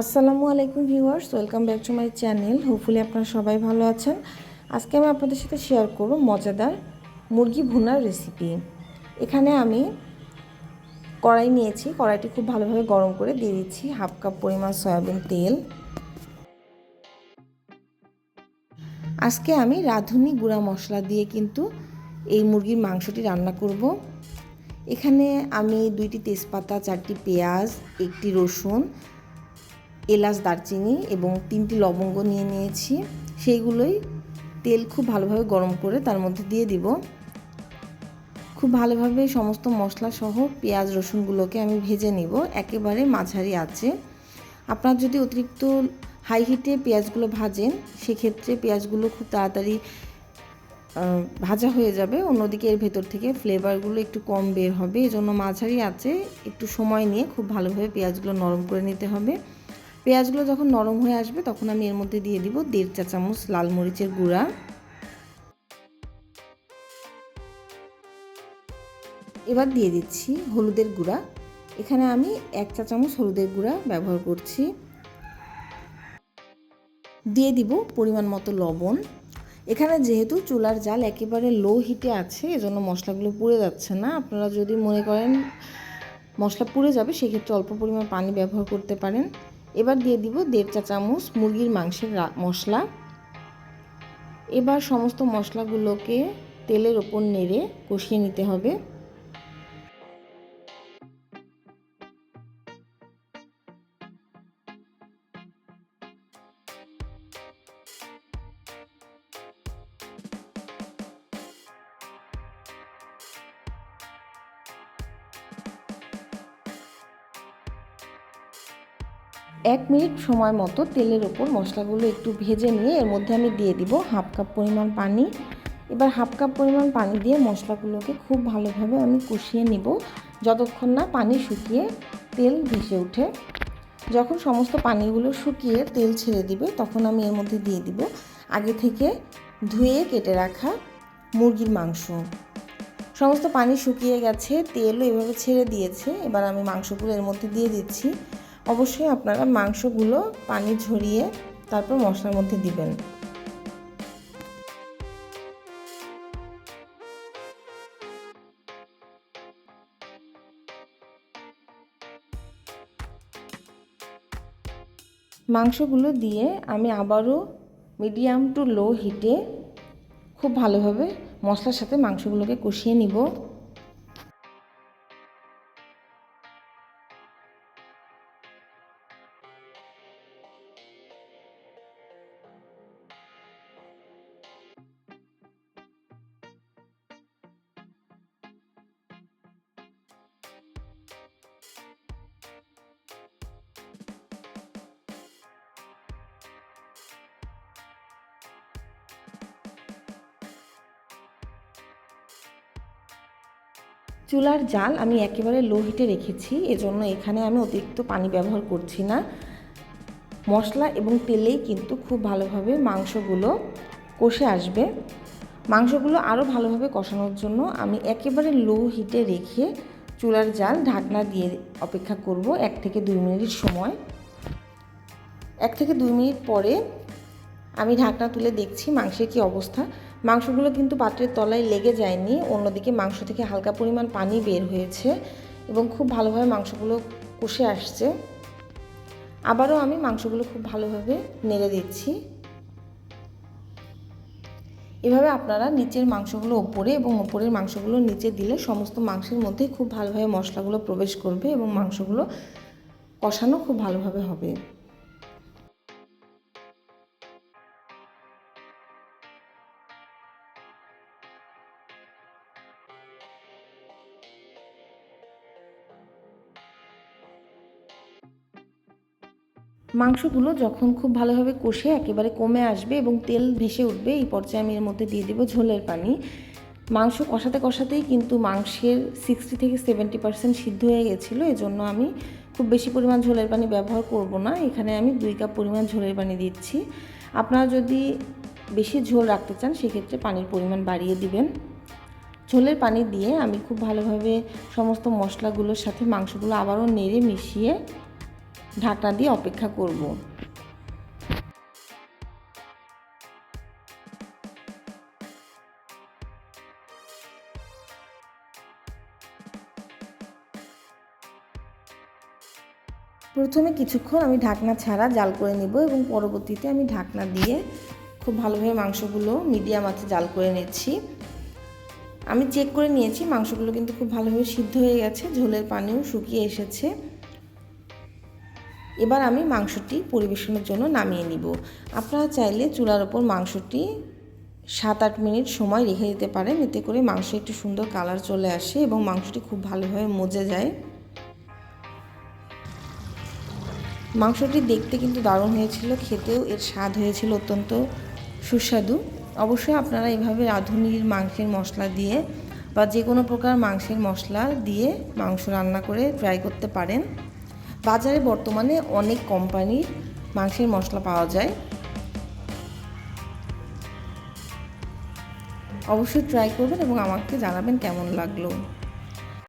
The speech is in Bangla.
আসসালামু আলাইকুম viewers, welcome back to my channel. Hopefully আপনারা সবাই ভালো আছেন। আজকে আমি আপনাদের সাথে শেয়ার করব মজাদার মুরগি ভুনার রেসিপি এখানে আমি কড়াই নিয়েছি, কড়াইটি খুব ভালোভাবে গরম করে দিয়ে দিচ্ছি হাফ কাপ পরিমাণ সয়াবিন তেল। আজকে আমি রাঁধুনি গুঁড়া মশলা দিয়ে কিন্তু এই মুরগির মাংসটি রান্না করব। এখানে আমি দুইটি তেজপাতা, চারটি পেঁয়াজ, একটি রসুন এলাচ, দারচিনি এবং তিনটি লবঙ্গ নিয়ে নিয়েছি। সেইগুলোই তেল খুব ভালোভাবে গরম করে তার মধ্যে দিয়ে দিব। খুব ভালোভাবে সমস্ত মশলা সহ পেঁয়াজ, রসুনগুলোকে আমি ভেজে নিব। একেবারে মাঝারি আছে আপনার যদি অতিরিক্ত হাই হিটে পেঁয়াজগুলো ভাজেন, সেক্ষেত্রে পেঁয়াজগুলো খুব তাড়াতাড়ি ভাজা হয়ে যাবে। অন্যদিকে এর ভেতর থেকে ফ্লেভারগুলো একটু কম বের হবে। এজন্য মাঝারি আছে একটু সময় নিয়ে খুব ভালোভাবে পেঁয়াজগুলো নরম করে নিতে হবে। পেঁয়াজগুলো যখন নরম হয়ে আসবে, তখন আমি এর মধ্যে দিয়ে দিব দেড় চা চামচ লাল মরিচের গুঁড়া। এবার দিয়ে দিচ্ছি হলুদের গুঁড়া। এখানে আমি এক চা চামচ হলুদের গুঁড়া ব্যবহার করছি। দিয়ে দিব পরিমাণ মতো লবণ। এখানে যেহেতু চুলার জাল একেবারে লো হিটে আছে, এজন্য মশলাগুলো পুড়ে যাচ্ছে না। আপনারা যদি মনে করেন মশলা পুড়ে যাবে, সেক্ষেত্রে অল্প পরিমাণ পানি ব্যবহার করতে পারেন। এবার দিয়ে দিব দেড় চা চামচ মুরগির মাংসের মশলা। এবার সমস্ত মশলাগুলোকে তেলের ওপর নেড়ে কষিয়ে নিতে হবে। এক মিনিট সময় মতো তেলের ওপর মশলাগুলো একটু ভেজে নিয়ে এর মধ্যে আমি দিয়ে দিব হাফ কাপ পরিমাণ পানি। এবার হাফ কাপ পরিমাণ পানি দিয়ে মশলাগুলোকে খুব ভালোভাবে আমি কষিয়ে নিব যতক্ষণ না পানি শুকিয়ে তেল ভেসে ওঠে। যখন সমস্ত পানিগুলো শুকিয়ে তেল ছেড়ে দিবে তখন আমি এর মধ্যে দিয়ে দিব আগে থেকে ধুয়ে কেটে রাখা মুরগির মাংস। সমস্ত পানি শুকিয়ে গেছে, তেলও এভাবে ছেড়ে দিয়েছে। এবার আমি মাংসগুলো এর মধ্যে দিয়ে দিচ্ছি। অবশ্যই আপনারা মাংসগুলো পানি ঝরিয়ে তারপর মশলার মধ্যে দিবেন। মাংসগুলো দিয়ে আমি আবারও মিডিয়াম টু লো হিটে খুব ভালোভাবে মশলার সাথে মাংসগুলোকে কষিয়ে নিব। চুলার জাল আমি একেবারে লো হিটে রেখেছি, এজন্য এখানে আমি অতিরিক্ত পানি ব্যবহার করছি না। মশলা এবং তেলেই কিন্তু খুব ভালোভাবে মাংসগুলো কষে আসবে। মাংসগুলো আরও ভালোভাবে কষানোর জন্য আমি একেবারে লো হিটে রেখে চুলার জাল ঢাকনা দিয়ে অপেক্ষা করব এক থেকে দুই মিনিট সময়। এক থেকে দুই মিনিট পরে আমি ঢাকনা তুলে দেখছি মাংসের কী অবস্থা। মাংসগুলো কিন্তু পাত্রের তলায় লেগে যায়নি, অন্যদিকে মাংস থেকে হালকা পরিমাণ পানি বের হয়েছে এবং খুব ভালোভাবে মাংসগুলো কষে আসছে। আবারও আমি মাংসগুলো খুব ভালোভাবে নেড়ে দিচ্ছি। এভাবে আপনারা নিচের মাংসগুলো ওপরে এবং ওপরের মাংসগুলো নিচে দিলে সমস্ত মাংসের মধ্যে খুব ভালোভাবে মশলাগুলো প্রবেশ করবে এবং মাংসগুলো কষানো খুব ভালোভাবে হবে। মাংসগুলো যখন খুব ভালোভাবে কষে একেবারে কমে আসবে এবং তেল ভেসে উঠবে, এই পর্যায়ে আমি এর মধ্যে দিয়ে দেবো ঝোলের পানি। মাংস কষাতে কষাতেই কিন্তু মাংসের সিক্সটি থেকে সেভেন্টি পার্সেন্ট সিদ্ধ হয়ে গেছিল, এজন্য আমি খুব বেশি পরিমাণ ঝোলের পানি ব্যবহার করব না। এখানে আমি দুই কাপ পরিমাণ ঝোলের পানি দিচ্ছি। আপনারা যদি বেশি ঝোল রাখতে চান, সেক্ষেত্রে পানির পরিমাণ বাড়িয়ে দিবেন। ঝোলের পানি দিয়ে আমি খুব ভালোভাবে সমস্ত মশলাগুলোর সাথে মাংসগুলো আবারও নেড়ে মিশিয়ে ঢাকনা দিয়ে অপেক্ষা করব। প্রথমে কিছুক্ষণ আমি ঢাকনা ছাড়া জাল করে নেব এবং পরবর্তীতে আমি ঢাকনা দিয়ে খুব ভালোভাবে মাংসগুলো মিডিয়াম আছে জাল করে নিচ্ছি। আমি চেক করে নিয়েছি, মাংসগুলো কিন্তু খুব ভালোভাবে সিদ্ধ হয়ে গেছে, ঝোলের পানিও শুকিয়ে এসেছে। এবার আমি মাংসটি পরিবেশনের জন্য নামিয়ে নিব। আপনারা চাইলে চুলার ওপর মাংসটি সাত আট মিনিট সময় রেখে দিতে পারেন। এতে করে মাংস একটু সুন্দর কালার চলে আসে এবং মাংসটি খুব ভালোভাবে মজে যায়। মাংসটি দেখতে কিন্তু দারুণ হয়েছিল, খেতেও এর স্বাদ হয়েছিল অত্যন্ত সুস্বাদু। অবশ্যই আপনারা এভাবে রাঁধুনির মাংসের মশলা দিয়ে বা যে কোনো প্রকার মাংসের মশলা দিয়ে মাংস রান্না করে ট্রাই করতে পারেন। বাজারে বর্তমানে অনেক কোম্পানির মাংসের মশলা পাওয়া যায়। অবশ্যই ট্রাই করবেন এবং আমাকে জানাবেন কেমন লাগল।